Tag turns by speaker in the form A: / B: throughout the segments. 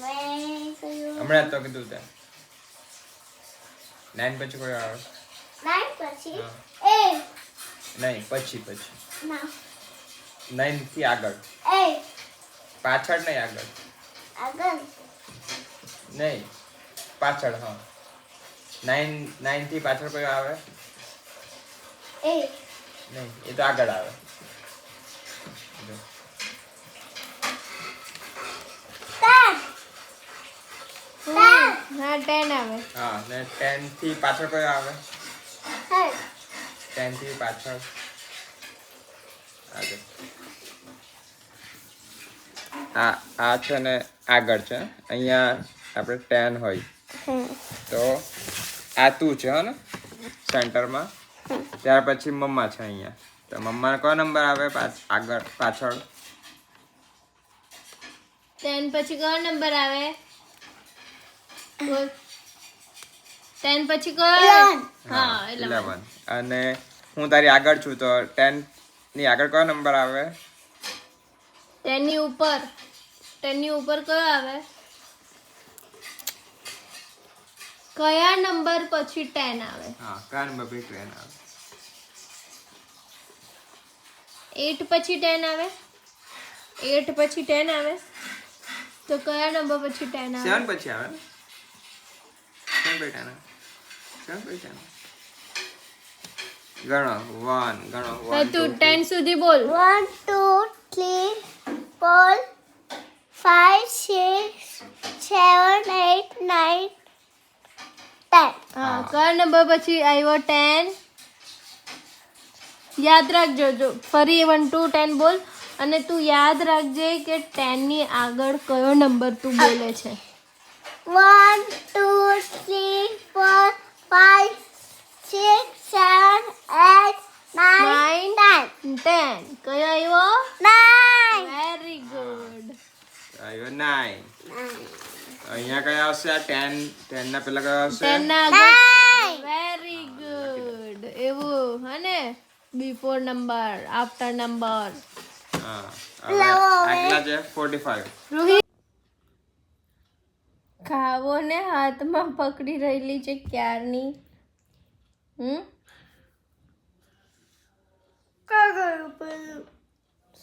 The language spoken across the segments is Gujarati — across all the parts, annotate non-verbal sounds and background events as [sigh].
A: હમણાં તો કીધું તે નાઇન પછી કોઈ આવે?
B: નાઇન પછી? એ.
A: નહીં પછી પછી.
B: ના.
A: નાઇનથી આગળ.
B: એ.
A: પાછળ નહીં આગળ.
B: આગળ?
A: નહીં. પાછળ હા. નાઇન નાઇનથી પાછળ કોઈ આવે?
B: એ.
A: નહીં એ તો આગળ આવે જો.
B: ટેન ટેન
C: હા ટેન આવે.
A: હા ને ટેનથી પાછળ કોઈ આવે?
B: હે
A: ટેનથી પાછળ. આગળ આ આ છે ને આગળ છે. અહીંયા આપણે ટેન હોય. તો આ તું છે હો ને? સેન્ટરમાં. ત્યાર પછી મમ્મા છે અહીંયા. તો મમ્મા કયો નંબર આવે? આગળ પાછળ.
C: ટેન પછી કયો નંબર આવે? ટેન પછી કયો હા
A: ઇલેવન અને હું તારી આગળ છું તો ટેનની આગળ કયો નંબર આવે?
C: ટેનની ઉપર. ટેનની ઉપર કયો આવે? કયા નંબર પછી ટેન આવે?
A: હા કયા નંબર પછી ટેન આવે?
C: એટ પછી ટેન આવે? એટ પછી ટેન આવે? તો કયા નંબર પછી ટેન આવે?
A: સેવન પછી આવે ગણો વન ગણો વન
C: તું ટેન સુધી બોલ.
B: One two three four five six seven eight nine ten
C: હા કયા નંબર પછી આવ્યો ટેન યાદ રાખજો જો ફરી વન ટુ ટેન બોલ. અને તું યાદ રાખજે કે ટેનની આગળ કયો નંબર તું બોલે છે.
B: One two three four five six seven eight nine
C: Nine.
B: Ten
C: ten કયો આવ્યો
B: નાઇન
C: વેરી ગુડ
A: આવ્યો નાઇન અહીંયા કયા આવશે આ ટેન ટેન ના પેલા કયા આવશે
C: ટેન ના આગળ
B: નાઇન
C: વેરી ગુડ એવું હે ને બિફોર નંબર આફ્ટર નંબર
A: હા હવે
B: લાવો હવે.
A: આગલા છે ફોર્ટી ફાઈવ
C: રોહિત ખાવો ને હાથમાં પકડી રહેલી છે ક્યારની? હમ?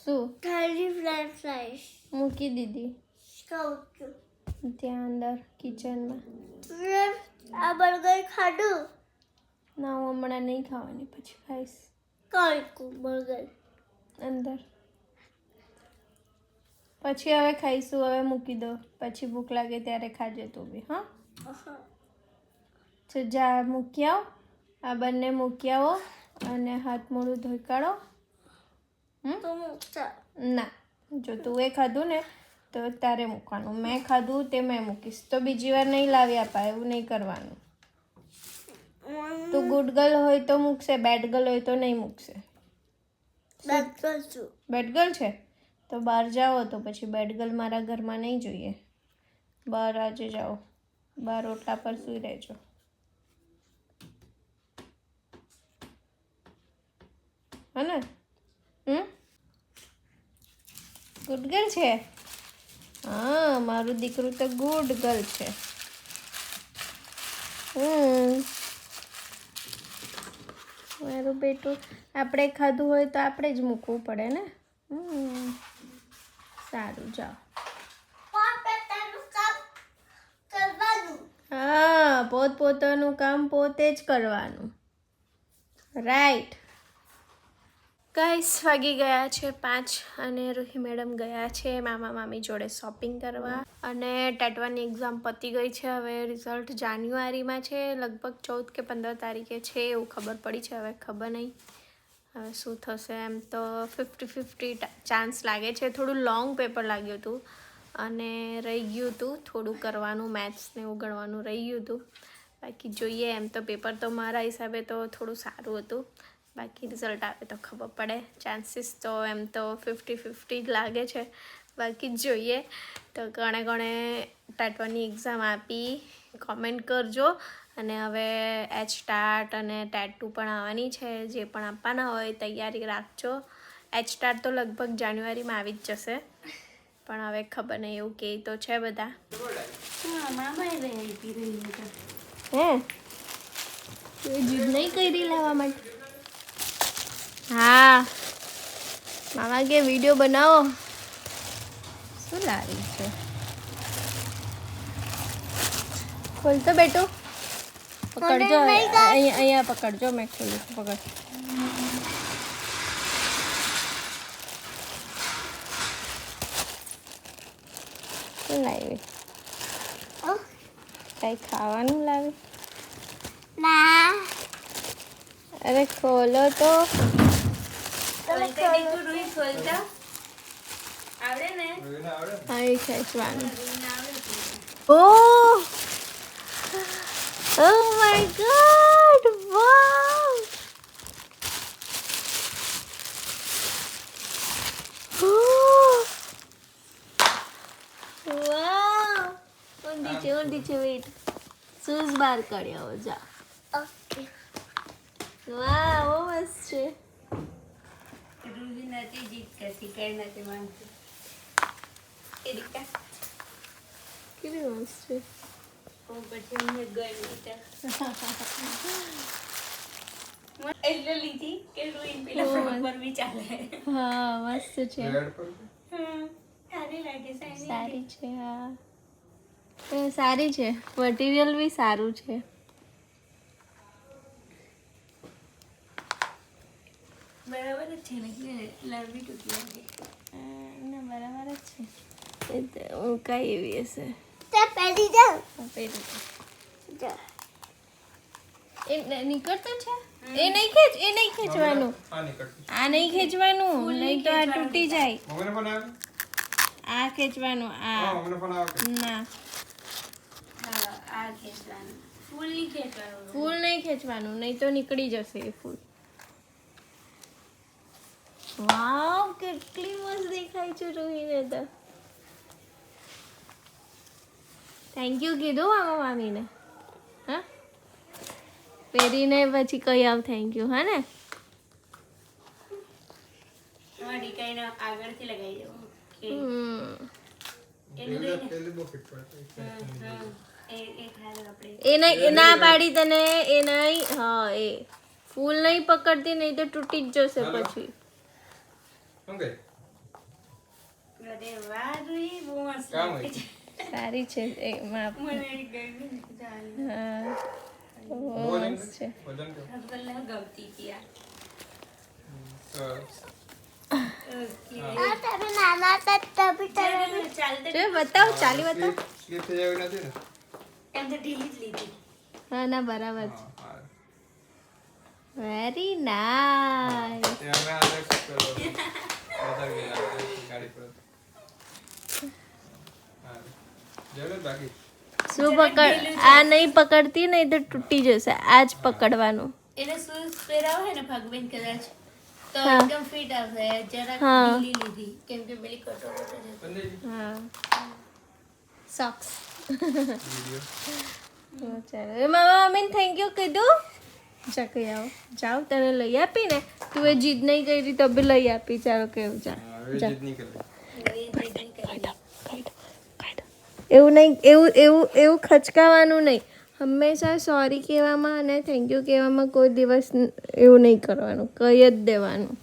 C: શું?
B: થાળી ફ્રેન્ચ ફ્રાઈસ
C: મૂકી દીધી. ત્યાં અંદર કિચનમાં.
B: આ બર્ગર ખાધું?
C: ના હું હમણાં નહીં ખાવાની પછી ખાઈશ.
B: કઈ બર્ગર.
C: અંદર. પછી હવે ખાઈશું હવે મૂકી દો. પછી ભૂખ લાગે ત્યારે ખાજે તું બી હા. તો જા મૂકી આવો. આ બંને મૂકી આવો અને હાથ મોડું ધોઈ કાઢો. ના જો તું એ ખાધું ને તો તારે મૂકવાનું. મેં ખાધું તે મેં મૂકીશ. તો બીજી વાર નહીં લાવી આપા એવું નહીં કરવાનું. તું ગુડ ગર્લ હોય તો મૂકશે બેડ ગર્લ હોય તો નહીં મૂકશે. બેડ ગર્લ છે? તો બહાર જાઓ તો પછી બેડ ગર્લ મારા ઘરમાં નહીં જોઈએ. બહાર આજે જાઓ. બહાર ઓટલા પર સૂઈ રહેજો. હને? હમ? ગુડ ગર્લ છે? હા, મારું દીકરું તો ગુડ ગર્લ છે. હમ. મારું બેટું આપણે ખાધું હોય તો આપણે જ મૂકવું પડે ને? હમ. સારું જાઓ. હા પોત પોતાનું કામ પોતે જ કરવાનું. રાઈટ ગાઈસ વાગી ગયા છે પાંચ અને રૂહી મેડમ ગયા છે મામા મામી જોડે શોપિંગ કરવા. અને ટેટવાની એક્ઝામ પતી ગઈ છે હવે રિઝલ્ટ જાન્યુઆરીમાં છે લગભગ ચૌદ કે પંદર તારીખે છે એવું ખબર પડી છે હવે ખબર નહીં. હવે શું થશે એમ તો ફિફ્ટી ફિફ્ટી ચાન્સ લાગે છે. થોડું લોંગ પેપર લાગ્યું હતું અને રહી ગયું હતું. થોડું કરવાનું મેથ્સને એવું ગણવાનું રહી ગયું હતું. બાકી જોઈએ એમ તો પેપર તો મારા હિસાબે તો થોડું સારું હતું. બાકી રિઝલ્ટ આવે તો ખબર પડે. ચાન્સીસ તો એમ તો ફિફ્ટી ફિફ્ટી જ લાગે છે. બાકી જોઈએ તો ગણે ગણે ટાટવાની એક્ઝામ આપી. કોમેન્ટ કરજો. અને હવે એચ ટાટ અને ટેટ ટુ પણ આવવાની છે જે પણ આપવાના હોય તૈયારી રાખજો. એચ ટાટ તો લગભગ જાન્યુઆરીમાં આવી જ જશે. પણ હવે ખબર નહીં એવું કે તો છે બધા. હે જીદ નહીં કરી લેવા માટે? હા. મામા કે વીડિયો બનાવો. શું લાવી છે? ખોલતો બેટું. પકડજો. અહીંયા અહીંયા પકડજો મેં ખોલ્યું પકડ. શું લાવી કઈ ખાવાનું લાવી
B: ના.
C: અરે ખોલો તો.
B: આવડે ને?
C: અહીં ખેંચવાનું ઓહ Oh my god! Wow! Oh! Wow! ઊંધી છે ઊંડી છે વેટ શૂઝ બહાર કાઢ્યા જા
B: ઓકે
C: વાહ બહુ મસ્ત છે કેવી મસ્ત છે [laughs] હા મસ્ત છે. સારી છે હા. એ સારી છે. મટીરિયલ બી સારું છે. ના બરાબર જ છે. એ તો છે કઈ એવી હશે?
B: તે પહેરી
C: હું પહેરું છું.
B: જાઓ.
C: એ ન- છે? એ નહીં ખેંચ એ નહીં ખેંચવાનું.
A: આ
C: નહીં ખેંચવાનું નહીં તો આ તૂટી જાય. આ ખેંચવાનું આ. ના. ફૂલ નહીં ખેંચવાનું. નહીં તો નીકળી જશે એ ફૂલ. વાવ કેટલી મસ્ત દેખાય છે રોહીને તો. થેન્ક યુ કીધું મામા મામીને હા? પહેરીને પછી કહી આવ થેન્ક યુ હા ને? એ ના પાડી તને એ નહીં હા એ. ફૂલ નહીં પકડતી નહીં તો તૂટી જ જશે. પછી. સારી છે એ માપ. હા. છે? બતાવ ચાલી બતાવ. હા ના બરાબર. વેરી નાઇસ
A: એ અમે આજે પેલો વધારે ગયા ગાડી પર હા. જોયું ને બાકી
C: શું પકડ આ નહીં પકડતી નહીં તો તૂટી જશે. આ જ પકડવાનું.
D: એને શૂઝ પહેરાવે ને ભગવાન કદાચ તો
C: હા.
D: એકદમ ફિટ આવશે. જરા
C: હા.
D: ઢીલી લીધી કેમ કે પેલી કટોરો
C: હા. સોક્સ ચાલો. એ મામા મમ્મીને થેન્ક યુ કીધું. જા કહી આવો. જાઓ તને લઈ આપી ને તું એ જીદ નહીં કરી તો બી લઈ આપી. ચાલો કેવું જા.
A: જીદ નહીં કરે.
C: એવું નહીં એવું એવું એવું ખચકાવાનું નહીં. હંમેશા સોરી કહેવામાં અને થેન્ક યુ કહેવામાં કોઈ દિવસ એવું નહીં કરવાનું. કહી જ દેવાનું.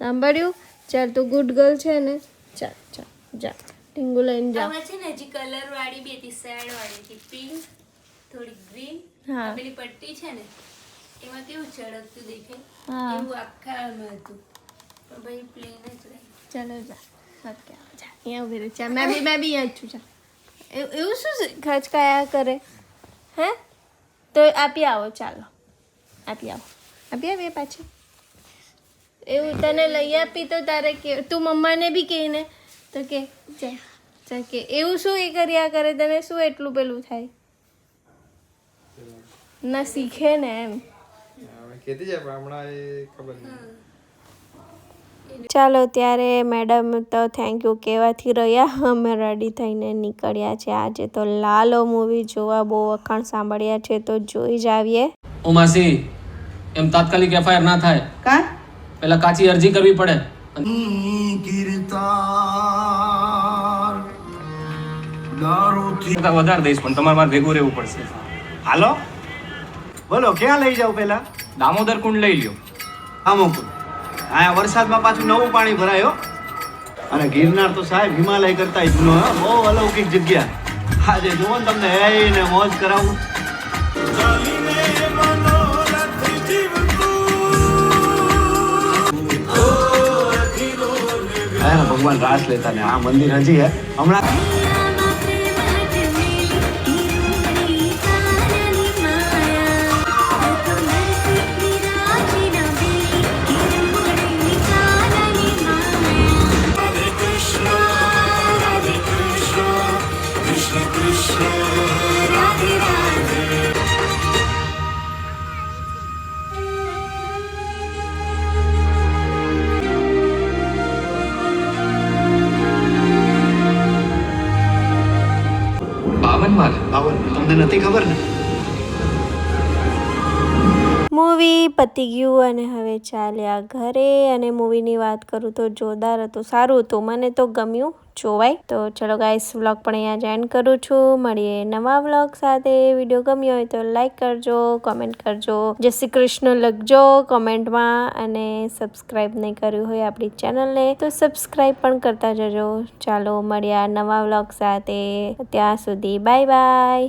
C: સાંભળ્યું? ચાલ તું ગુડ ગર્લ છે ને ચાલ ચાલ જા. ટીંગુ લઈને જા.
D: છે ને હજી કલર વાળી બી હતી સેડ વાળી હતી પિંક થોડી ગ્રીન
C: હા.
D: પેલી પટ્ટી છે ને એમાં કેવું ચળકતું દેખાય? એવું આખા હતું. પણ ભાઈ પ્લેન જ રહે
C: ચાલો જા. ઓકે જા અહીંયા ઊભી રહી ચા મેં બી મેં બી અહીંયા જ છું ચા એવું એવું શું છે? ખચકાયા કરે હે તો આપી આવો ચાલો આપી આવો આપી આવીએ પાછી એવું તને લઈ આપી તો તારે કે તું મમ્માને બી કહે ને તો કે જા જા કે એવું શું એ કર્યા કરે તને શું એટલું પેલું થાય ના શીખે ને એમ
A: હવે ખેતી જાય પણ હમણાં એ ખબર નહીં
C: ચાલો ત્યારે મેડમ તો થેન્ક યુ કહેવાથી રહ્યા. અમે રેડી થઈને નીકળ્યા છે. આજે તો લાલો મૂવી જોવા બહુ વખાણ સાંભળ્યા છે. તો જોઈ જ આવીએ.
E: ઓ માસી એમ તાત્કાલિક એફઆઈઆર ના થાય.
F: કા?
E: પહેલા કાચી અરજી કરવી પડે. વધારે દઈશ પણ તમારે મારે ભેગું રહેવું પડશે.
F: હાલો? બોલો ક્યાં લઈ જાવ પેલા
E: દામોદર કુંડ લઈ લ્યો.
F: અમુક અહીંયા વરસાદમાં પાછું નવું પાણી ભરાયો. અને ગિરનાર તો સાહેબ હિમાલય કરતા જૂનો હે. બહુ અલૌકિક જગ્યા. આજે જુઓ ને તમને એ ને મોજ કરાવું. હા, ભગવાન રાસ લેતા ને આ મંદિર હજી હે. હમણાં
E: બાવન વાર
F: આવો તમને નથી ખબર ને?
C: મૂવી પતી ગયું અને હવે ચાલ્યા ઘરે અને મૂવીની વાત કરું તો જોરદાર હતું, સારું હતું. મને તો ગમ્યું જોવાય. તો ચલો ગાઈસ વ્લોગ પણ અહીંયા જોઈન કરું છું. મળીએ નવા વ્લોગ સાથે. વીડિયો ગમ્યો હોય તો લાઈક કરજો કોમેન્ટ કરજો. જય શ્રી કૃષ્ણ લખજો કોમેન્ટમાં અને સબસ્ક્રાઈબ નહીં કર્યું હોય આપણી ચેનલને તો સબસ્ક્રાઈબ પણ કરતા જજો. ચાલો મળ્યા નવા વ્લોગ સાથે. ત્યાં સુધી બાય બાય